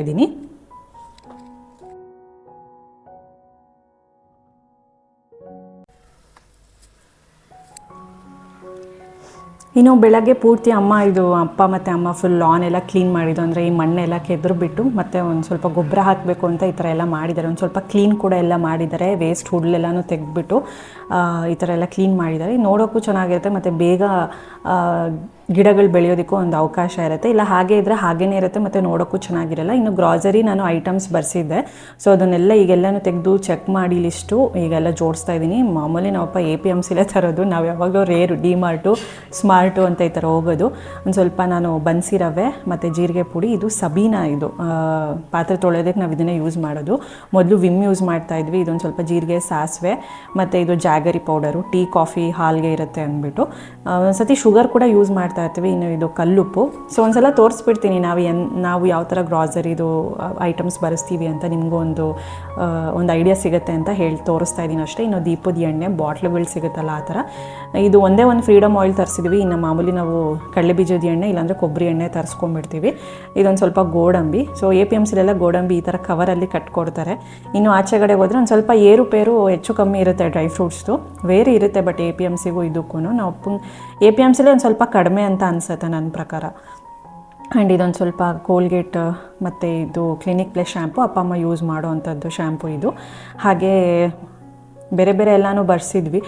ಇನ್ನು ಬೆಳಗ್ಗೆ ಪೂರ್ತಿ ಅಮ್ಮ ಇದು ಅಪ್ಪ ಮತ್ತು ಅಮ್ಮ ಫುಲ್ ಲಾನ್ ಎಲ್ಲ ಕ್ಲೀನ್ ಮಾಡಿದ್ದು. ಅಂದರೆ ಈ ಮಣ್ಣೆಲ್ಲ ಕೆದ್ರು ಬಿಟ್ಟು ಮತ್ತು ಒಂದು ಸ್ವಲ್ಪ ಗೊಬ್ಬರ ಹಾಕಬೇಕು ಅಂತ ಈ ಥರ ಎಲ್ಲ ಮಾಡಿದ್ದಾರೆ. ಒಂದು ಸ್ವಲ್ಪ ಕ್ಲೀನ್ ಕೂಡ ಎಲ್ಲ ಮಾಡಿದ್ದಾರೆ. ವೇಸ್ಟ್ ಹುಡ್ಲೆಲ್ಲನೂ ತೆಗೆದ್ಬಿಟ್ಟು ಈ ಥರ ಎಲ್ಲ ಕ್ಲೀನ್ ಮಾಡಿದ್ದಾರೆ. ನೋಡೋಕ್ಕೂ ಚೆನ್ನಾಗಿರುತ್ತೆ. ಮತ್ತು ಬೇಗ ಗಿಡಗಳು ಬೆಳೆಯೋದಕ್ಕೂ ಒಂದು ಅವಕಾಶ ಇರುತ್ತೆ. ಇಲ್ಲ, ಹಾಗೆ ಇದ್ದರೆ ಹಾಗೇನೇ ಇರುತ್ತೆ, ಮತ್ತು ನೋಡೋಕ್ಕೂ ಚೆನ್ನಾಗಿರಲ್ಲ. ಇನ್ನು ಗ್ರಾಸರಿ ನಾನು ಐಟಮ್ಸ್ ಬರೆಸಿದ್ದೆ. ಸೊ ಅದನ್ನೆಲ್ಲ ಈಗೆಲ್ಲನೂ ತೆಗೆದು ಚೆಕ್ ಮಾಡಿ ಲಿಸ್ಟು ಈಗೆಲ್ಲ ಜೋಡಿಸ್ತಾ ಇದ್ದೀನಿ. ಮಾಮೂಲಿ ನಾವಪ್ಪ ಎ ಪಿ ಎಂ ಸಿಲೇ ತರೋದು. ನಾವು ಯಾವಾಗಲೂ ರೇರು ಡಿ ಮಾರ್ಟು ಸ್ಮಾರ್ಟು ಅಂತ ಈ ಥರ ಹೋಗೋದು. ಒಂದು ಸ್ವಲ್ಪ ನಾನು ಬನ್ಸಿ ರವೆ, ಮತ್ತು ಜೀರಿಗೆ ಪುಡಿ, ಇದು ಸಬೀನಾ ಇದು. ಪಾತ್ರೆ ತೊಳೆಯೋದಕ್ಕೆ ನಾವು ಇದನ್ನೇ ಯೂಸ್ ಮಾಡೋದು. ಮೊದಲು ವಿಮ್ ಯೂಸ್ ಮಾಡ್ತಾ ಇದ್ವಿ. ಇದೊಂದು ಸ್ವಲ್ಪ ಜೀರಿಗೆ, ಸಾಸಿವೆ, ಮತ್ತು ಇದು ಜಾಗರಿ ಪೌಡರು ಟೀ ಕಾಫಿ ಹಾಲ್ಗೆ ಇರುತ್ತೆ ಅಂದ್ಬಿಟ್ಟು. ಒಂದು ಸತಿ ಶುಗರ್ ಕೂಡ ಯೂಸ್ ಮಾಡ್ತಾ ಇರ್ತೀವಿ, ಇನ್ನು ಇದು ಕಲ್ಲುಪ್ಪು. ಸೊ ಒಂದ್ಸಲ ತೋರಿಸ್ಬಿಡ್ತೀನಿ ನಾವು ಎನ್, ನಾವು ಯಾವ ಥರ ಗ್ರಾಸರಿದು ಐಟಮ್ಸ್ ಬರೆಸ್ತೀವಿ ಅಂತ ನಿಮಗೂ ಒಂದು ಒಂದು ಐಡಿಯಾ ಸಿಗುತ್ತೆ ಅಂತ ಹೇಳಿ ತೋರಿಸ್ತಾ ಇದ್ದೀನಿ ಅಷ್ಟೇ. ಇನ್ನು ದೀಪದ ಎಣ್ಣೆ ಬಾಟ್ಲುಗಳು ಸಿಗುತ್ತಲ್ಲ ಆ ಥರ. ಇದು ಒಂದೇ ಒಂದು ಫ್ರೀಡಮ್ ಆಯಿಲ್ ತರಿಸಿದ್ವಿ. ಇನ್ನು ಮಾಮೂಲಿ ನಾವು ಕಡಲೆ ಬೀಜದ ಎಣ್ಣೆ, ಇಲ್ಲಾಂದರೆ ಕೊಬ್ಬರಿ ಎಣ್ಣೆ ತರಿಸ್ಕೊಂಡ್ಬಿಡ್ತೀವಿ. ಇದೊಂದು ಸ್ವಲ್ಪ ಗೋಡಂಬಿ. ಸೊ ಎ ಪಿ ಎಂ ಸಿಲೆಲ್ಲ ಗೋಡಂಬಿ ಈ ಥರ ಕವರಲ್ಲಿ ಕಟ್ಕೊಡ್ತಾರೆ ಇನ್ನು ಆಚೆ ಕಡೆ ಹೋದರೆ ಒಂದು ಸ್ವಲ್ಪ ಏರುಪೇರು ಹೆಚ್ಚು ಕಮ್ಮಿ ಇರುತ್ತೆ ಡ್ರೈ ಫ್ರೂಟ್ಸ್ದು. ವೇರಿ ಇರುತ್ತೆ ಬಟ್ ಎ ಪಿ ಎಂ ಸಿಗೂ ಇದಕ್ಕೂ ನಾವು ಎ ಪಿ ಎಂ ಸಿಲಿ ಒಂದು ಸ್ವಲ್ಪ ಕಡಿಮೆ ಅಂತ ಅನಿಸುತ್ತೆ ನನ್ನ ಪ್ರಕಾರ. ಆ್ಯಂಡ್ ಇದೊಂದು ಸ್ವಲ್ಪ ಕೋಲ್ಗೇಟ್ ಮತ್ತು ಇದು ಕ್ಲಿನಿಕ್ ಪ್ಲಸ್ ಶ್ಯಾಂಪು ಅಪ್ಪ ಅಮ್ಮ ಯೂಸ್ ಮಾಡೋ ಅಂಥದ್ದು ಶ್ಯಾಂಪು ಇದು. ಹಾಗೆ ಬೇರೆ ಬೇರೆ ಎಲ್ಲನೂ ಬರ್ಸಿದ್ವಿ.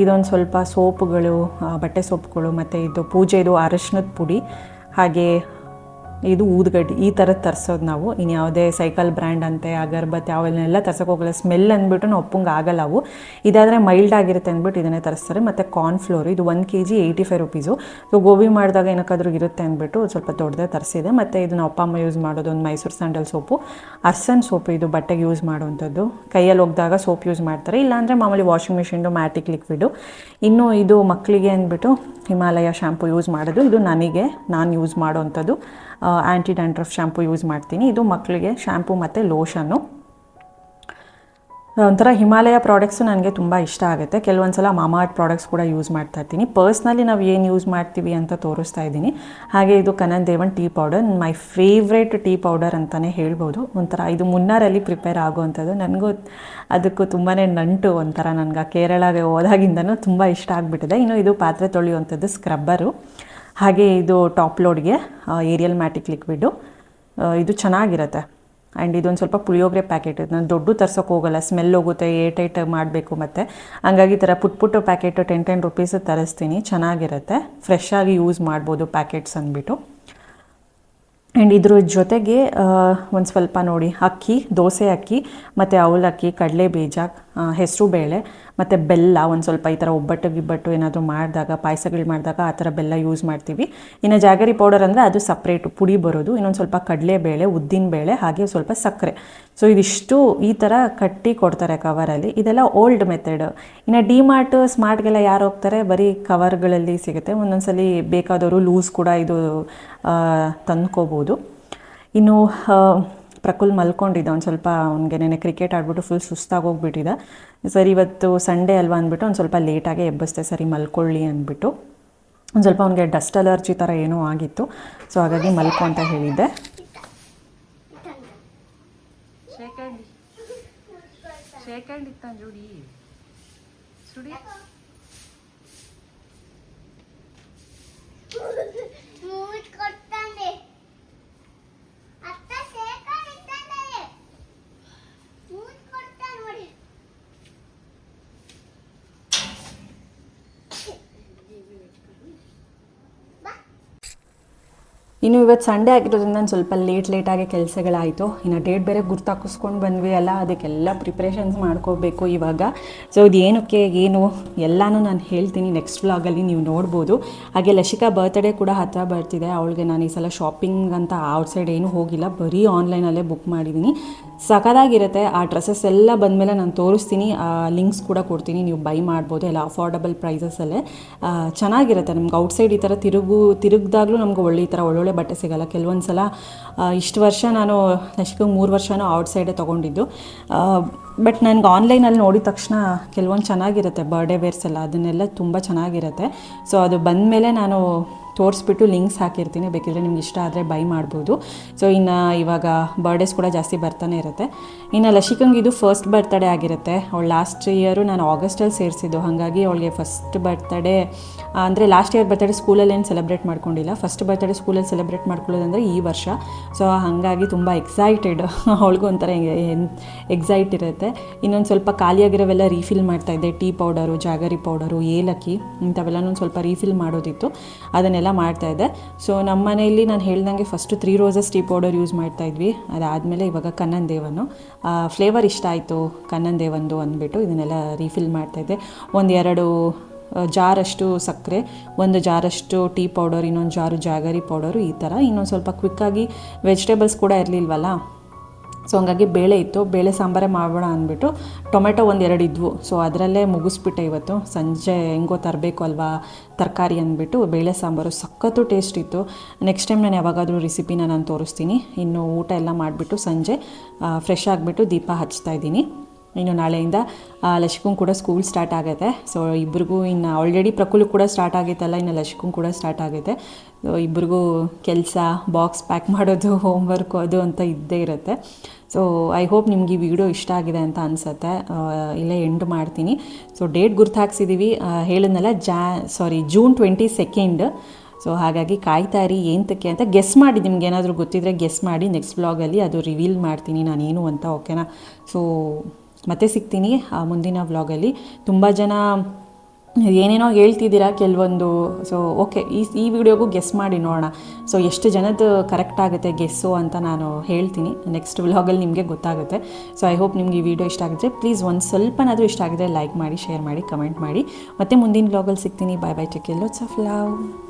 ಇದೊಂದು ಸ್ವಲ್ಪ ಸೋಪುಗಳು ಬಟ್ಟೆ ಸೋಪ್ಗಳು, ಮತ್ತು ಇದು ಪೂಜೆದು ಅರಶಿನದ ಪುಡಿ, ಹಾಗೆ ಇದು ಊದ್ಗಡ್ಡಿ. ಈ ಥರದ್ದು ತರಿಸೋದು ನಾವು. ಇನ್ನು ಯಾವುದೇ ಸೈಕಲ್ ಬ್ರ್ಯಾಂಡ್ ಅಂತೆ, ಅಗರ್ಬತ್ತಿ ಅವನ್ನೆಲ್ಲ ತರ್ಸೋಕೆ ಹೋಗಲ್ಲ. ಸ್ಮೆಲ್ ಅಂದ್ಬಿಟ್ಟು ನಾವು ಒಪ್ಪಂಗೆ ಆಗಲ್ಲ ಅವು. ಇದಾದರೆ ಮೈಲ್ಡ್ ಆಗಿರುತ್ತೆ ಅಂದ್ಬಿಟ್ಟು ಇದನ್ನೇ ತರಿಸ್ತಾರೆ. ಮತ್ತು ಕಾರ್ನ್ಫ್ಲೋರ್ ಇದು ಒಂದು K G eighty five rupees so gobi ಮಾಡಿದಾಗ ಏನಕ್ಕಾದ್ರೂ ಇರುತ್ತೆ ಅಂದ್ಬಿಟ್ಟು ಸ್ವಲ್ಪ ದೊಡ್ಡದೇ ತರಿಸಿದೆ. ಮತ್ತು ಇದನ್ನ ಅಪ್ಪ ಅಮ್ಮ ಯೂಸ್ ಮಾಡೋದು ಒಂದು Mysore sandal soap. Arasan soap ಇದು ಬಟ್ಟೆಗೆ ಯೂಸ್ ಮಾಡುವಂಥದ್ದು. ಕೈಯಲ್ಲಿ ಹೋಗಿದಾಗ ಸೋಪ್ ಯೂಸ್ ಮಾಡ್ತಾರೆ. ಇಲ್ಲಾಂದರೆ ಮಾಮೂಲಿ ವಾಷಿಂಗ್ ಮಿಷಿನ್ದು ಮ್ಯಾಟಿಕ್ ಲಿಕ್ವಿಡು ಇನ್ನು ಇದು ಮಕ್ಕಳಿಗೆ ಅಂದ್ಬಿಟ್ಟು ಹಿಮಾಲಯ ಶ್ಯಾಂಪು ಯೂಸ್ ಮಾಡೋದು. ಇದು ನನಗೆ, ನಾನು ಯೂಸ್ ಮಾಡೋವಂಥದ್ದು ಆ್ಯಂಟಿ ಡ್ಯಾಂಡ್ರಫ್ ಶ್ಯಾಂಪು ಯೂಸ್ ಮಾಡ್ತೀನಿ. ಇದು ಮಕ್ಕಳಿಗೆ ಶ್ಯಾಂಪು ಮತ್ತು ಲೋಷನ್ನು ಒಂಥರ ಹಿಮಾಲಯ ಪ್ರಾಡಕ್ಟ್ಸು ನನಗೆ ತುಂಬ ಇಷ್ಟ ಆಗುತ್ತೆ. ಕೆಲವೊಂದು ಸಲ ಮಾಮಾರ್ಟ್ ಪ್ರಾಡಕ್ಟ್ಸ್ ಕೂಡ ಯೂಸ್ ಮಾಡ್ತಾ ಇರ್ತೀನಿ. ಪರ್ಸ್ನಲಿ ನಾವು ಏನು ಯೂಸ್ ಮಾಡ್ತೀವಿ ಅಂತ ತೋರಿಸ್ತಾ ಇದ್ದೀನಿ. ಹಾಗೆ ಇದು Kanan Devan tea powder my favourite tea powder ಅಂತಲೇ ಹೇಳ್ಬೋದು. ಒಂಥರ ಇದು ಮುನ್ನಾರಲ್ಲಿ ಪ್ರಿಪೇರ್ ಆಗುವಂಥದ್ದು. ನನಗೂ ಅದಕ್ಕೂ ತುಂಬಾ ನಂಟು ಒಂಥರ ನನಗೆ ಕೇರಳಗೆ ಹೋದಾಗಿಂದನೂ ತುಂಬ ಇಷ್ಟ ಆಗಿಬಿಟ್ಟಿದೆ. ಇನ್ನು ಇದು ಪಾತ್ರೆ ತೊಳೆಯುವಂಥದ್ದು ಸ್ಕ್ರಬ್ಬರು ಹಾಗೆ ಇದು ಟಾಪ್ ಲೋಡ್ಗೆ ಏರಿಯಲ್ ಮ್ಯಾಟಿಕ್ ಲಿಕ್ವಿಡು ಇದು ಚೆನ್ನಾಗಿರುತ್ತೆ. ಆ್ಯಂಡ್ ಇದೊಂದು ಸ್ವಲ್ಪ ಪುಳಿಯೋಗರೆ ಪ್ಯಾಕೆಟ್ ನಾನು ದೊಡ್ಡ ತರ್ಸೋಕೆ ಹೋಗಲ್ಲ ಸ್ಮೆಲ್ ಹೋಗುತ್ತೆ ಏಟ್ ಏಟ್ ಮಾಡಬೇಕು ಮತ್ತು. ಹಂಗಾಗಿ ಈ ಥರ ಪುಟ್ puttu packet ten ten rupees ತರಿಸ್ತೀನಿ, ಚೆನ್ನಾಗಿರುತ್ತೆ. ಫ್ರೆಶ್ ಆಗಿ ಯೂಸ್ ಮಾಡ್ಬೋದು ಪ್ಯಾಕೆಟ್ಸ್ ಅಂದ್ಬಿಟ್ಟು. ಆ್ಯಂಡ್ ಇದ್ರ ಜೊತೆಗೆ ಒಂದು ಸ್ವಲ್ಪ ನೋಡಿ, ಅಕ್ಕಿ, ದೋಸೆ ಅಕ್ಕಿ, ಮತ್ತು ಅವಲಕ್ಕಿ ಕಡಲೆ ಬೀಜ ಹೆಸರು ಬೇಳೆ, ಮತ್ತು ಬೆಲ್ಲ, ಒಂದು ಸ್ವಲ್ಪ ಈ ಥರ ಒಬ್ಬಟ್ಟು, ಗಿಬ್ಬಟ್ಟು ಏನಾದರೂ ಮಾಡಿದಾಗ, ಪಾಯಸಗಳು ಮಾಡಿದಾಗ ಆ ಥರ ಬೆಲ್ಲ ಯೂಸ್ ಮಾಡ್ತೀವಿ. ಇನ್ನು ಜಾಗರಿ ಪೌಡರ್ ಅಂದರೆ ಅದು ಸಪ್ರೇಟು ಪುಡಿ ಬರೋದು, ಇನ್ನೊಂದು ಸ್ವಲ್ಪ ಕಡಲೆಬೇಳೆ ಉದ್ದಿನಬೇಳೆ ಹಾಗೆ ಸ್ವಲ್ಪ ಸಕ್ಕರೆ. ಸೊ ಇದಿಷ್ಟು ಈ ಥರ ಕಟ್ಟಿ ಕೊಡ್ತಾರೆ ಕವರಲ್ಲಿ ಇದೆಲ್ಲ ಓಲ್ಡ್ ಮೆಥಡ್ ಇನ್ನು ಡಿಮಾರ್ಟ್ ಸ್ಮಾರ್ಟ್ಗೆಲ್ಲ ಯಾರು ಹೋಗ್ತಾರೆ, ಬರೀ ಕವರ್ಗಳಲ್ಲಿ ಸಿಗುತ್ತೆ. ಒಂದೊಂದ್ಸಲಿ ಬೇಕಾದವರು ಲೂಸ್ ಕೂಡ ಇದು ತಂದ್ಕೋಬೋದು. ಇನ್ನು ಪ್ರಕುಲ್ ಮಲ್ಕೊಂಡಿದ್ದ, ಒಂದು ಸ್ವಲ್ಪ ಅವ್ನಿಗೆ ನೆನೆ ಕ್ರಿಕೆಟ್ ಆಡ್ಬಿಟ್ಟು ಫುಲ್ ಸುಸ್ತಾಗಿ ಹೋಗ್ಬಿಟ್ಟಿದ್ದ. ಸರಿ, ಇವತ್ತು ಸಂಡೇ ಅಲ್ವಾ ಅಂದ್ಬಿಟ್ಟು ಒಂದು ಸ್ವಲ್ಪ ಲೇಟಾಗೆ ಎಬ್ಬಿಸ್ದೆ, ಸರಿ ಮಲ್ಕೊಳ್ಳಿ ಅಂದ್ಬಿಟ್ಟು. ಒಂದು ಸ್ವಲ್ಪ ಅವ್ನಿಗೆ ಡಸ್ಟ್ ಅಲರ್ಜಿ ಥರ ಏನೋ ಆಗಿತ್ತು ಸೊ ಹಾಗಾಗಿ ಮಲ್ಕೊ ಅಂತ ಹೇಳಿದ್ದೆ. ಮೂಟ್ ಕೊಡ್ತಾನೆ ಅತ್ತ ಸೇಕೊಂಡಿದ್ದಾನೆ ಮೂಟ್ ಕೊಡ್ತಾನೆ ನೋಡಿ ಇನ್ನು ಇವತ್ತು ಸಂಡೇ ಆಗಿರೋದ್ರಿಂದ ನಾನು ಸ್ವಲ್ಪ ಲೇಟ್ ಲೇಟಾಗಿ ಕೆಲಸಗಳಾಯಿತು. ಇನ್ನು ಡೇಟ್ ಬೇರೆ ಗುರ್ತಾಕಿಸ್ಕೊಂಡು ಬಂದ್ವಿ ಅಲ್ಲ, ಅದಕ್ಕೆಲ್ಲ ಪ್ರಿಪ್ರೇಷನ್ಸ್ ಮಾಡ್ಕೋಬೇಕು ಇವಾಗ. ಸೊ ಇದು ಏನಕ್ಕೆ ಏನು ಎಲ್ಲನೂ ನಾನು ಹೇಳ್ತೀನಿ ನೆಕ್ಸ್ಟ್ ವ್ಲಾಗಲ್ಲಿ ನೀವು ನೋಡ್ಬೋದು. ಹಾಗೆ ಲಶಿಕಾ ಬರ್ತ್ಡೇ ಕೂಡ ಹತ್ತಿರ ಬರ್ತಿದೆ. ಅವಳಿಗೆ ನಾನು ಈ ಸಲ ಶಾಪಿಂಗ್ ಅಂತ ಔಟ್ಸೈಡ್ ಏನೂ ಹೋಗಿಲ್ಲ. ಬರೀ ಆನ್ಲೈನಲ್ಲೇ ಬುಕ್ ಮಾಡಿದ್ದೀನಿ ಸಖತ್ತಾಗಿರುತ್ತೆ. ಆ ಡ್ರೆಸ್ಸಸ್ ಎಲ್ಲ ಬಂದಮೇಲೆ ನಾನು ತೋರಿಸ್ತೀನಿ. ಆ ಲಿಂಕ್ಸ್ ಕೂಡ ಕೊಡ್ತೀನಿ. ನೀವು ಬೈ ಮಾಡ್ಬೋದು. ಎಲ್ಲ ಅಫೋರ್ಡಬಲ್ ಪ್ರೈಸಸಲ್ಲೇ ಚೆನ್ನಾಗಿರುತ್ತೆ. ನಮ್ಗೆ ಔಟ್ಸೈಡ್ ಈ ಥರ ತಿರುಗು, ತಿರುಗ್ದಾಗಲೂ ನಮ್ಗೆ ಒಳ್ಳೆ ಈ ಥರ ಒಳ್ಳೊಳ್ಳೆ ಬಟ್ಟೆ ಸಿಗಲ್ಲ. ಕೆಲವೊಂದು ಸಲ ಇಷ್ಟು ವರ್ಷ ನಾನು ನಶಿಕಂಗೆ ಮೂರು ವರ್ಷನೂ ಔಟ್ಸೈಡೇ ತೊಗೊಂಡಿದ್ದು. ಬಟ್ ನನಗೆ ಆನ್ಲೈನಲ್ಲಿ ನೋಡಿದ ತಕ್ಷಣ ಕೆಲವೊಂದು ಚೆನ್ನಾಗಿರುತ್ತೆ. ಬರ್ಡೇ ವೇರ್ಸ್ ಎಲ್ಲ, ಅದನ್ನೆಲ್ಲ ತುಂಬ ಚೆನ್ನಾಗಿರುತ್ತೆ. ಸೊ ಅದು ಬಂದಮೇಲೆ ನಾನು ತೋರಿಸ್ಬಿಟ್ಟು ಲಿಂಕ್ಸ್ ಹಾಕಿರ್ತೀನಿ. ಬೇಕಿದ್ರೆ ನಿಮ್ಗೆ ಇಷ್ಟ ಆದರೆ ಬೈ ಮಾಡ್ಬೋದು. ಸೊ ಇನ್ನು ಇವಾಗ ಬರ್ಡೇಸ್ ಕೂಡ ಜಾಸ್ತಿ ಬರ್ತಾನೆ ಇರುತ್ತೆ. ಇನ್ನು ಲಶಿಕಂಗೆ ಇದು ಫಸ್ಟ್ ಬರ್ತ್ಡೇ ಆಗಿರುತ್ತೆ. ಅವಳು ಲಾಸ್ಟ್ ಇಯರು ನಾನು ಆಗಸ್ಟಲ್ಲಿ ಸೇರಿಸಿದ್ದು. ಹಾಗಾಗಿ ಅವಳಿಗೆ ಫಸ್ಟ್ ಬರ್ತ್ಡೇ ಅಂದರೆ ಲಾಸ್ಟ್ ಇಯರ್ ಬರ್ತ್ಡೇ ಸ್ಕೂಲಲ್ಲಿ ಏನು ಸೆಲೆಬ್ರೇಟ್ ಮಾಡ್ಕೊಂಡಿಲ್ಲ. ಫಸ್ಟ್ ಬರ್ತ್ಡೇ ಸ್ಕೂಲಲ್ಲಿ ಸೆಲೆಬ್ರೇಟ್ ಮಾಡ್ಕೊಳ್ಳೋದಂದರೆ ಈ ವರ್ಷ. ಸೊ ಹಾಗಾಗಿ ತುಂಬ ಎಕ್ಸೈಟೆಡ್ <laughs> ಅವಳಿಗೂ ಒಂಥರ ಎಕ್ಸೈಟ್ ಇರುತ್ತೆ. ಇನ್ನೊಂದು ಸ್ವಲ್ಪ ಖಾಲಿಯಾಗಿರೋವೆಲ್ಲ ರೀಫಿಲ್ ಮಾಡ್ತಾ ಇದ್ದೆ. ಟೀ ಪೌಡರು ಜಾಗರಿ ಪೌಡರು ಏಲಕ್ಕಿ ಇಂಥವೆಲ್ಲನೂ ಸ್ವಲ್ಪ ರೀಫಿಲ್ ಮಾಡೋದಿತ್ತು. ಅದನ್ನೆಲ್ಲ ಮಾಡ್ತಾಯಿದ್ದೆ ಸೊ ನಮ್ಮ ಮನೆಯಲ್ಲಿ ನಾನು ಹೇಳ್ದಂಗೆ first three roses tea powder use ಮಾಡ್ತಾ ಇದ್ವಿ. ಅದಾದಮೇಲೆ ಇವಾಗ ಕನ್ನನ್ ದೇವನು. ಫ್ಲೇವರ್ ಇಷ್ಟ ಆಯಿತು ಕನ್ನನ್ ದೇವಂದು ಅಂದ್ಬಿಟ್ಟು ಇದನ್ನೆಲ್ಲ ರೀಫಿಲ್ ಮಾಡ್ತಾ ಮಾಡ್ತಾಯಿದ್ದೆ ಒಂದೆರಡು ಜಾರಷ್ಟು ಸಕ್ಕರೆ, ಒಂದು ಜಾರಷ್ಟು ಟೀ ಪೌಡರ್ ಇನ್ನೊಂದು ಜಾರು ಜಾಗರಿ ಪೌಡರು ಈ ಥರ ಇನ್ನೊಂದು ಸ್ವಲ್ಪ ಕ್ವಿಕ್ಕಾಗಿ ವೆಜಿಟೇಬಲ್ಸ್ ಕೂಡ ಇರಲಿಲ್ವಲ್ಲ ಸೊ ಹಂಗಾಗಿ ಬೇಳೆ ಇತ್ತು. ಬೇಳೆ ಸಾಂಬಾರೇ ಮಾಡೋಣ ಅಂದ್ಬಿಟ್ಟು ಟೊಮೆಟೊ ಒಂದು ಎರಡು ಇದ್ವು. ಸೊ ಅದರಲ್ಲೇ ಮುಗಿಸ್ಬಿಟ್ಟೆ ಇವತ್ತು. ಸಂಜೆ ಹೆಂಗೋ ತರಬೇಕು ಅಲ್ವಾ? ತರಕಾರಿ ಅಂದ್ಬಿಟ್ಟು ಬೇಳೆ ಸಾಂಬಾರು. ಸಖತ್ತು ಟೇಸ್ಟ್ ಇತ್ತು. ನೆಕ್ಸ್ಟ್ ಟೈಮ್ ನಾನು ಯಾವಾಗಾದರೂ ರೆಸಿಪಿನ ನಾನು ತೋರಿಸ್ತೀನಿ. ಇನ್ನು ಊಟ ಎಲ್ಲ ಮಾಡಿಬಿಟ್ಟು ಸಂಜೆ ಫ್ರೆಶ್ ಆಗಿಬಿಟ್ಟು ದೀಪ ಹಚ್ತಾ ಇದ್ದೀನಿ. ಇನ್ನು ನಾಳೆಯಿಂದ ಲಶಿಕುಂಗ್ ಕೂಡ ಸ್ಕೂಲ್ ಸ್ಟಾರ್ಟ್ ಆಗುತ್ತೆ. ಸೊ ಇಬ್ರಿಗೂ ಇನ್ನು ಆಲ್ರೆಡಿ ಪ್ರಕುಲ್ ಕೂಡ ಸ್ಟಾರ್ಟ್ ಆಗೈತಲ್ಲ, ಇನ್ನು ಲಶಿಕುಂಗ್ ಕೂಡ ಸ್ಟಾರ್ಟ್ ಆಗುತ್ತೆ ಸೊ ಇಬ್ರಿಗೂ ಕೆಲಸ ಬಾಕ್ಸ್ ಪ್ಯಾಕ್ ಮಾಡೋದು <laughs> ಹೋಮ್ ಹೋಮ್ವರ್ಕು ಅದು ಅಂತ ಇದ್ದೇ ಇರುತ್ತೆ. ಸೊ ಐ ಹೋಪ್ ನಿಮ್ಗೆ ಈ ವಿಡಿಯೋ ಇಷ್ಟ ಆಗಿದೆ ಅಂತ ಅನಿಸುತ್ತೆ. ಇಲ್ಲೇ ಎಂಡ್ ಮಾಡ್ತೀನಿ. ಸೊ ಡೇಟ್ ಗುರ್ತು ಹಾಕ್ಸಿದ್ದೀವಿ ಹೇಳಿದ್ನಲ್ಲ, ಜಾ ಸಾರಿ ಜೂನ್ ಟ್ವೆಂಟಿ ಸೆಕೆಂಡ್ ಸೊ ಹಾಗಾಗಿ ಕಾಯ್ತಾ ಇರಿ ತಕ್ಕೆ ಅಂತ ಗೆಸ್ ಮಾಡಿ, ನಿಮ್ಗೆ ಏನಾದರೂ ಗೊತ್ತಿದ್ರೆ ಗೆಸ್ ಮಾಡಿ ನೆಕ್ಸ್ಟ್ ಬ್ಲಾಗಲ್ಲಿ ಅದು ರಿವೀಲ್ ಮಾಡ್ತೀನಿ ನಾನೇನು ಅಂತ ಓಕೆನಾ ಸೊ ಮತ್ತೆ ಸಿಗ್ತೀನಿ, ಆ, ಮುಂದಿನ ವ್ಲಾಗಲ್ಲಿ. ತುಂಬ ಜನ ಏನೇನೋ ಹೇಳ್ತಿದ್ದೀರಾ ಕೆಲವೊಂದು ಸೊ ಓಕೆ ಈ ಈ ವಿಡಿಯೋಗೂ ಗೆಸ್ ಮಾಡಿ ನೋಡೋಣ. ಸೊ ಎಷ್ಟು ಜನದ್ದು ಕರೆಕ್ಟ್ ಆಗುತ್ತೆ ಗೆಸ್ಸು ಅಂತ ನಾನು ಹೇಳ್ತೀನಿ. ನೆಕ್ಸ್ಟ್ ವ್ಲಾಗಲ್ಲಿ ನಿಮಗೆ ಗೊತ್ತಾಗುತ್ತೆ. ಸೊ ಐ ಹೋಪ್ ನಿಮ್ಗೆ ಈ ವಿಡಿಯೋ ಇಷ್ಟ ಆಗಿದ್ರೆ ಪ್ಲೀಸ್ ಒಂದು ಸ್ವಲ್ಪನಾದರೂ ಇಷ್ಟ ಆಗಿದ್ರೆ ಲೈಕ್ ಮಾಡಿ ಶೇರ್ ಮಾಡಿ ಕಮೆಂಟ್ ಮಾಡಿ. ಮತ್ತೆ ಮುಂದಿನ ವ್ಲಾಗಲ್ಲಿ ಸಿಗ್ತೀನಿ. ಬಾಯ್ ಬೈ ಟೆಕ್ ಎಲ್ಲೋ ಆಫ್ ಲವ್